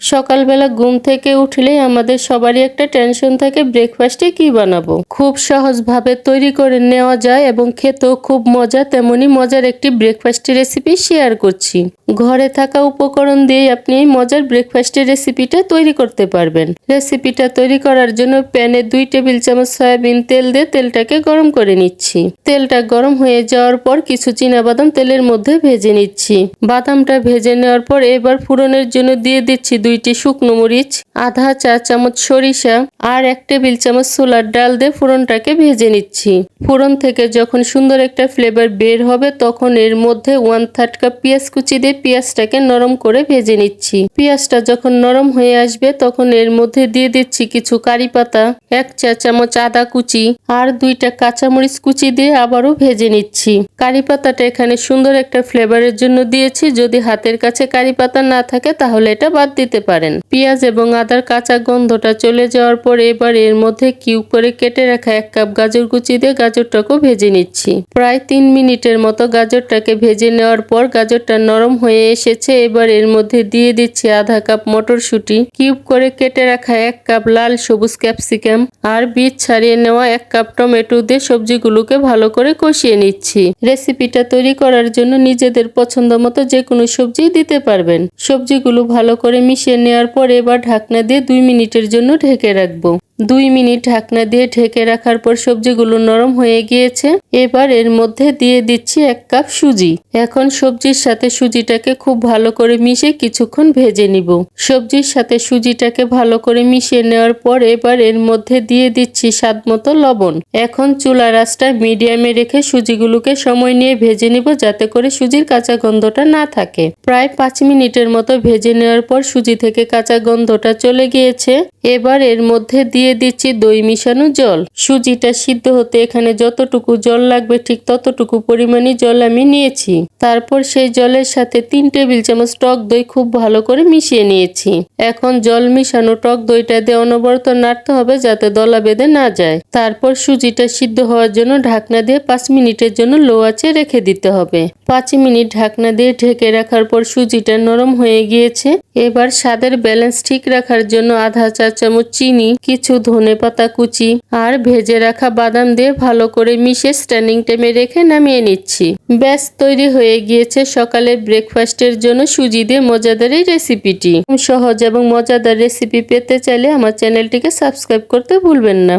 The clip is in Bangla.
সকালবেলা ঘুম থেকে উঠলেই আমাদের সবারই একটা টেনশন থাকে ব্রেকফাস্টে কি বানাবো? খুব সহজভাবে তৈরি করে নেওয়া যায় এবং খেতেও খুব মজা, তেমনি মজার একটি ব্রেকফাস্টের রেসিপি শেয়ার করছি। ঘরে থাকা উপকরণ দিয়ে আপনি এই মজার ব্রেকফাস্টের রেসিপিটা তৈরি করতে পারবেন। রেসিপিটা তৈরি করার জন্য প্যানে দুই টেবিল চামচ সয়াবিন তেল দিয়ে তেলটাকে গরম করে নিচ্ছি। তেলটা গরম হয়ে যাওয়ার পর কিছু বাদাম তেলের মধ্যে ভেজে নিচ্ছি। বাদামটা ভেজে নেওয়ার পর এবার ফুরনের জন্য দিয়ে দিচ্ছি দুইটি শুকনো মরিচ, আধা চা চামচ সরিষা আর এক টেবিল চামচ ছোলার ডাল দিয়ে ফোড়নটাকে ভেজে নিচ্ছি। ফোড়ন থেকে যখন সুন্দর একটা ফ্লেভার বের হবে, তখন এর মধ্যে ওয়ান থার্ড কাপ পেঁয়াজ কুচি দিয়ে পেঁয়াজটাকে নরম করে ভেজে নিচ্ছি। পেঁয়াজটা যখন নরম হয়ে আসবে, তখন এর মধ্যে দিয়ে দিচ্ছি কিছু কারি পাতা, এক চা চামচ আদা কুচি আর দুইটা কাঁচামরিচ কুচি দিয়ে আবারও ভেজে নিচ্ছি। কারি পাতাটা এখানে সুন্দর একটা ফ্লেভারের জন্য দিয়েছি। যদি হাতের কাছে কারি পাতা না থাকে, তাহলে এটা বাদ দিতে পারেন। পেঁয়াজ এবং আদার কাঁচা গন্ধটা চলে যাওয়ার পর এবার এর মধ্যে কিউব করে কেটে রাখা এক কাপ গাজর কুচি দিয়ে গাজরটাকেও ভেজে নিচ্ছি। প্রায় তিন মিনিটের মতো গাজরটাকে ভেজে নেওয়ার পর গাজরটা নরম হয়ে এসেছে। এবার এর মধ্যে দিয়ে দিচ্ছি আধা কাপ মটরশুঁটি, কিউব করে কেটে রাখা এক কাপ লাল সবুজ ক্যাপসিকাম আর বীজ ছাড়িয়ে নেওয়া এক কাপ টমেটো দিয়ে সবজিগুলোকে ভালো করে কষিয়ে নিচ্ছি। রেসিপিটা তৈরি করার জন্য নিজেদের পছন্দ মতো যে কোনো সবজি দিতে পারবেন। সবজিগুলো ভালো করে মিশিয়ে নেওয়ার পর এবার ঢাকনা দিয়ে দুই মিনিটের জন্য ঢেকে রাখব। দুই মিনিট ঢাকনা দিয়ে ঢেকে রাখার পর সবজিগুলো নরম হয়ে গিয়েছে। এবার এর মধ্যে দিয়ে দিচ্ছি এক কাপ সুজি। এখন সবজির সাথে সুজিটাকে খুব ভালো করে মিশে কিছুক্ষণ ভেজে নিব। সবজির সাথে সুজিটাকে ভালো করে মিশিয়ে নেওয়ার পর এবার এর মধ্যে দিয়ে দিচ্ছি স্বাদ মতো লবণ। এখন চুলা রাসটা মিডিয়ামে রেখে সুজিগুলোকে সময় নিয়ে ভেজে নিব যাতে করে সুজির কাঁচা গন্ধটা না থাকে। প্রায় পাঁচ মিনিটের মতো ভেজে নেওয়ার পর সুজি থেকে কাঁচা গন্ধটা চলে গিয়েছে। এবার এর মধ্যে দিয়ে দিচ্ছি দই মিশানো জল। সুজিটা সিদ্ধ হতে এখানে যতটুকু জল লাগবে ঠিক ততটুকু পরিমাণে জল আমি নিয়েছি। তারপর সেই জলের সাথে তিন টেবিল চামচ টক দই খুব ভালো করে মিশিয়ে নিয়েছি। এখন জল মিশানো টক দইটা দিয়ে অনবরত নাড়তে হবে যাতে দলা বেঁধে না যায়। তারপর সুজিটা সিদ্ধ হওয়ার জন্য ঢাকনা দিয়ে পাঁচ মিনিটের জন্য লো আঁচে রেখে দিতে হবে। পাঁচ মিনিট ঢাকনা দিয়ে ঢেকে রাখার পর সুজিটা নরম হয়ে গিয়েছে। এবার স্বাদের ব্যালেন্স ঠিক রাখার জন্য আধা চা চামচ চিনি, কিছু ধনে পাতা কুচি আর ভেজে রাখা বাদাম দিয়ে ভালো করে মিশে স্ট্যান্ডিং টাইমে রেখে নামিয়ে নিচ্ছি। ব্যাস, তৈরি হয়ে গিয়েছে সকালের ব্রেকফাস্টের জন্য সুজি দিয়ে মজাদার এই রেসিপিটি সহজ এবং মজাদার রেসিপি পেতে চাইলে আমার চ্যানেলটিকে সাবস্ক্রাইব করতে ভুলবেন না।